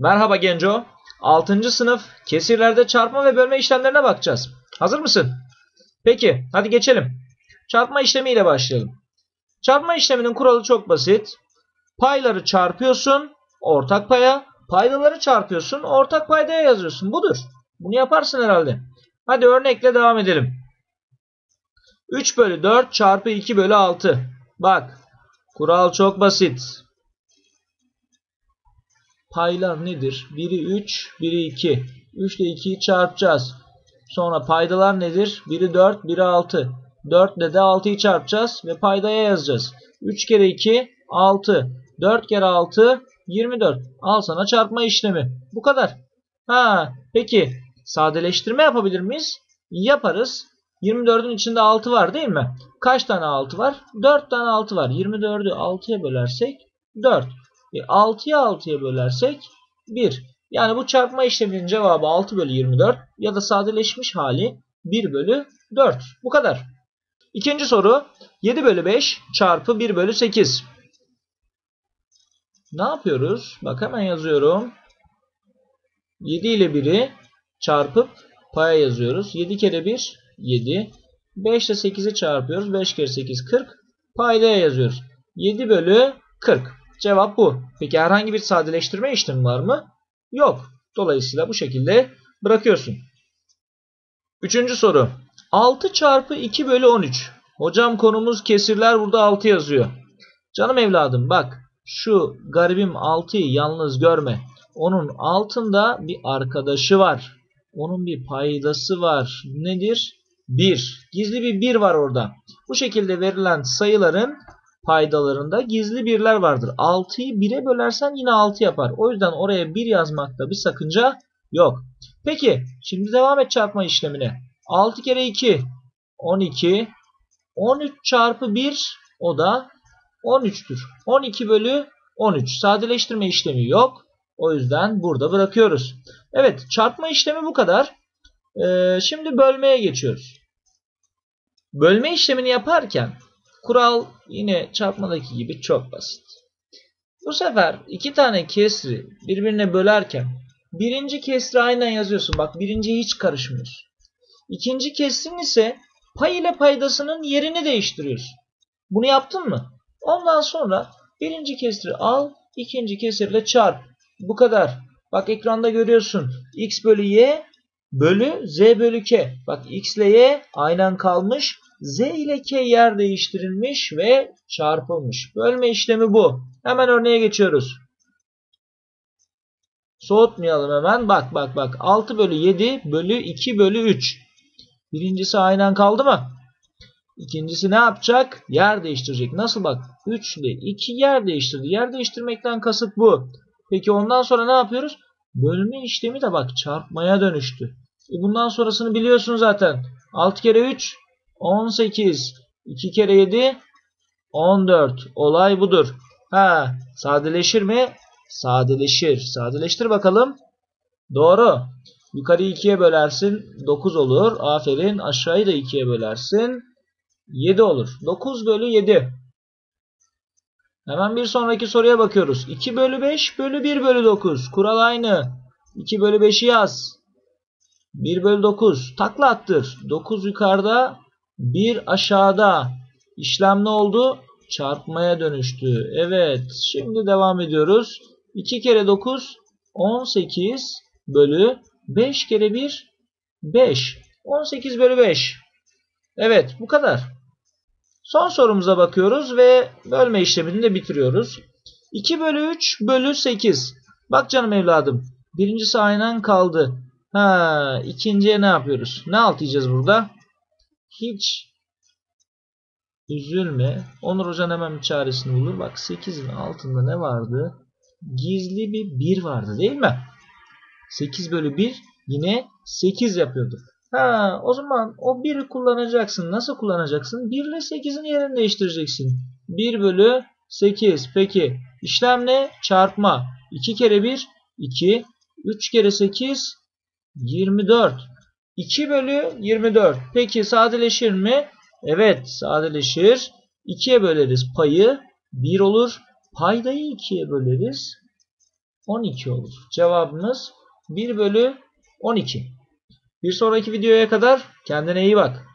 Merhaba Genco. 6. sınıf kesirlerde çarpma ve bölme işlemlerine bakacağız. Hazır mısın? Peki, hadi geçelim. Çarpma işlemiyle başlayalım. Çarpma işleminin kuralı çok basit. Payları çarpıyorsun, ortak paya, paydaları çarpıyorsun, ortak paydaya yazıyorsun. Budur. Bunu yaparsın herhalde. Hadi örnekle devam edelim. 3 bölü 4 çarpı 2 bölü 6. Bak, kural çok basit. Paylar nedir? Biri 3, biri 2. 3 ile 2'yi çarpacağız. Sonra paydalar nedir? Biri 4, biri 6. 4 ile de 6'yı çarpacağız ve paydaya yazacağız. 3 kere 2, 6. 4 kere 6, 24. Al sana çarpma işlemi. Bu kadar. Ha, peki sadeleştirme yapabilir miyiz? Yaparız. 24'ün içinde 6 var değil mi? Kaç tane 6 var? 4 tane 6 var. 24'ü 6'ya bölersek 4. E 6'ya 6'ya bölersek 1. Yani bu çarpma işleminin cevabı 6 bölü 24 ya da sadeleşmiş hali 1 bölü 4. Bu kadar. İkinci soru 7 bölü 5 çarpı 1 bölü 8. Ne yapıyoruz? Bak hemen yazıyorum. 7 ile 1'i çarpıp paya yazıyoruz. 7 kere 1 7. 5 ile 8'i çarpıyoruz. 5 kere 8 40. Paydaya yazıyoruz. 7 bölü 40. Cevap bu. Peki herhangi bir sadeleştirme işlemi var mı? Yok. Dolayısıyla bu şekilde bırakıyorsun. Üçüncü soru. 6 çarpı 2 bölü 13. Hocam konumuz kesirler burada 6 yazıyor. Canım evladım bak şu garibim 6'yı yalnız görme. Onun altında bir arkadaşı var. Onun bir paydası var. Nedir? 1. Gizli bir 1 var orada. Bu şekilde verilen sayıların paydalarında gizli birler vardır. 6'yı 1'e bölersen yine 6 yapar. O yüzden oraya 1 yazmakta bir sakınca yok. Peki şimdi devam et çarpma işlemine. 6 kere 2 12 13 çarpı 1 o da 13'tür. 12 bölü 13. Sadeleştirme işlemi yok. O yüzden burada bırakıyoruz. Evet çarpma işlemi bu kadar. Ee, şimdi bölmeye geçiyoruz. Bölme işlemini yaparken kural yine çarpmadaki gibi çok basit. Bu sefer iki tane kesri birbirine bölerken birinci kesri aynen yazıyorsun. Bak birinciye hiç karışmıyorsun. İkinci kesrin ise pay ile paydasının yerini değiştiriyorsun. Bunu yaptın mı? Ondan sonra birinci kesri al, ikinci kesirle çarp. Bu kadar. Bak ekranda görüyorsun. x bölü y bölü z bölü k. Bak x ile y aynen kalmış. Z ile k yer değiştirilmiş ve çarpılmış. Bölme işlemi bu. Hemen örneğe geçiyoruz. Soğutmayalım hemen. Bak bak bak. 6 bölü 7 bölü 2 bölü 3. Birincisi aynen kaldı mı? İkincisi ne yapacak? Yer değiştirecek. Nasıl bak? 3 ile 2 yer değiştirdi. Yer değiştirmekten kasıt bu. Peki ondan sonra ne yapıyoruz? Bölme işlemi de bak çarpmaya dönüştü. E bundan sonrasını biliyorsun zaten. 6 kere 3 18. 2 kere 7 14. Olay budur. Ha, sadeleşir mi? Sadeleşir. Sadeleştir bakalım. Doğru. Yukarıyı 2'ye bölersin. 9 olur. Aferin. Aşağıyı da 2'ye bölersin. 7 olur. 9 bölü 7. Hemen bir sonraki soruya bakıyoruz. 2 bölü 5 bölü 1 bölü 9. Kural aynı. 2 bölü 5'i yaz. 1 bölü 9. Takla attır. 9 yukarıda. 1 aşağıda. İşlem ne oldu? Çarpmaya dönüştü. Evet. Şimdi devam ediyoruz. 2 kere 9 18 bölü 5 kere 1 5. 18 bölü 5. Evet bu kadar. Son sorumuza bakıyoruz ve bölme işlemini de bitiriyoruz. 2 bölü 3 bölü 8. Bak canım evladım. Birincisi aynen kaldı. Ha, ikinciye ne yapıyoruz? Ne alt yiyeceğiz burada? Hiç üzülme. Onur Hocan hemen bir çaresini bulur. Bak 8'in altında ne vardı? Gizli bir 1 vardı değil mi? 8 bölü 1 yine 8 yapıyordu. Ha, o zaman o 1'i kullanacaksın. Nasıl kullanacaksın? 1 ile 8'in yerini değiştireceksin. 1 bölü 8. Peki işlem ne? Çarpma. 2 kere 1 2. 3 kere 8 24. 2 bölü 24. Peki sadeleşir mi? Evet sadeleşir. 2'ye böleriz payı. 1 olur. Paydayı 2'ye böleriz. 12 olur. Cevabımız 1 bölü 12. Bir sonraki videoya kadar kendine iyi bak.